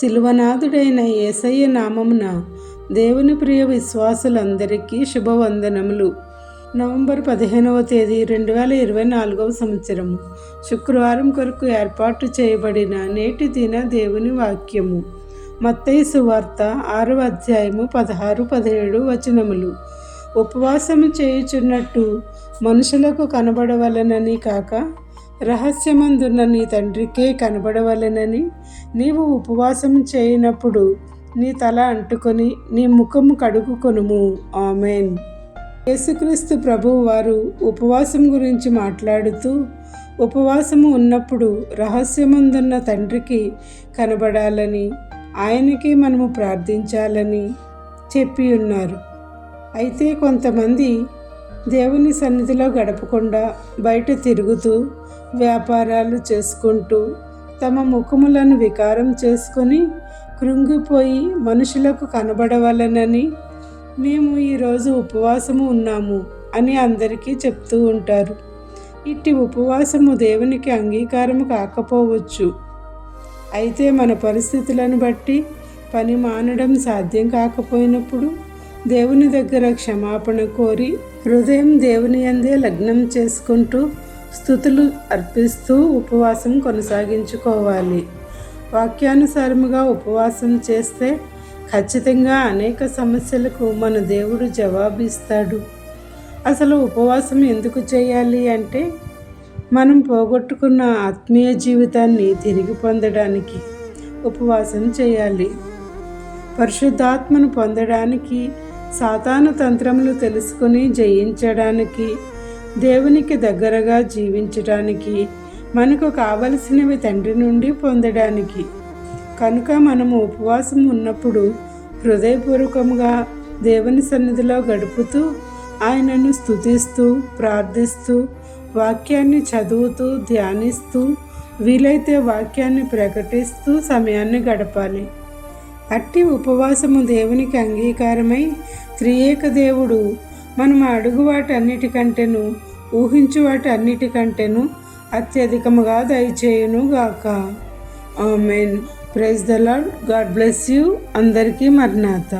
శిలువనాథుడైన యేసయ్య నామమున దేవుని ప్రియ విశ్వాసులందరికీ శుభవందనములు. నవంబర్ పదిహేనవ తేదీ రెండు వేల ఇరవై నాలుగవ సంవత్సరము. శుక్రవారం కొరకు ఏర్పాటు చేయబడిన నేటి దిన దేవుని వాక్యము. మత్తయి సువార్త ఆరవ అధ్యాయము పదహారు పదిహేడు వచనములు. ఉపవాసము చేయుచున్నట్టు మనుషులకు కనబడవలనని కాక రహస్యమందున్న నీ తండ్రికే కనబడవలెనని నీవు ఉపవాసం చేయనప్పుడు నీ తల అంటుకొని నీ ముఖము కడుగుకొనుము. ఆమెన్. యేసుక్రీస్తు ప్రభువు వారు ఉపవాసం గురించి మాట్లాడుతూ ఉపవాసము ఉన్నప్పుడు రహస్యమందున్న తండ్రికి కనబడాలని ఆయనకి మనము ప్రార్థించాలని చెప్పి ఉన్నారు. అయితే కొంతమంది దేవుని సన్నిధిలో గడపకుండా బయట తిరుగుతూ వ్యాపారాలు చేసుకుంటూ తమ ముఖములను వికారం చేసుకొని కృంగిపోయి మనుషులకు కనబడవలనని మేము ఈరోజు ఉపవాసము ఉన్నాము అని అందరికీ చెప్తూ ఉంటారు. ఇట్టి ఉపవాసము దేవునికి అంగీకారం కాకపోవచ్చు. అయితే మన పరిస్థితులను బట్టి పని మానడం సాధ్యం కాకపోయినప్పుడు దేవుని దగ్గర క్షమాపణ కోరి హృదయం దేవుని అందే లగ్నం చేసుకుంటూ స్థుతులు అర్పిస్తూ ఉపవాసం కొనసాగించుకోవాలి. వాక్యానుసారముగా ఉపవాసం చేస్తే ఖచ్చితంగా అనేక సమస్యలకు మన దేవుడు జవాబిస్తాడు. అసలు ఉపవాసం ఎందుకు చేయాలి అంటే మనం పోగొట్టుకున్న ఆత్మీయ జీవితాన్ని తిరిగి పొందడానికి ఉపవాసం చేయాలి. పరిశుద్ధాత్మను పొందడానికి సాతాను తంత్రములు తెలుసుకుని జయించడానికి దేవునికి దగ్గరగా జీవించడానికి మనకు కావలసినవి తండ్రి నుండి పొందడానికి. కనుక మనము ఉపవాసం ఉన్నప్పుడు హృదయపూర్వకంగా దేవుని సన్నిధిలో గడుపుతూ ఆయనను స్థుతిస్తూ ప్రార్థిస్తూ వాక్యాన్ని చదువుతూ ధ్యానిస్తూ వీలైతే వాక్యాన్ని ప్రకటిస్తూ సమయాన్ని గడపాలి. అట్టి ఉపవాసము దేవునికి అంగీకారమై త్రియేక దేవుడు మనం అడుగు వాటన్నిటికంటేను ఊహించు వాటన్నిటికంటేను అత్యధికముగా దయచేయును గాక. Amen. Praise the lord god bless you. అందరికీ మర్నాథ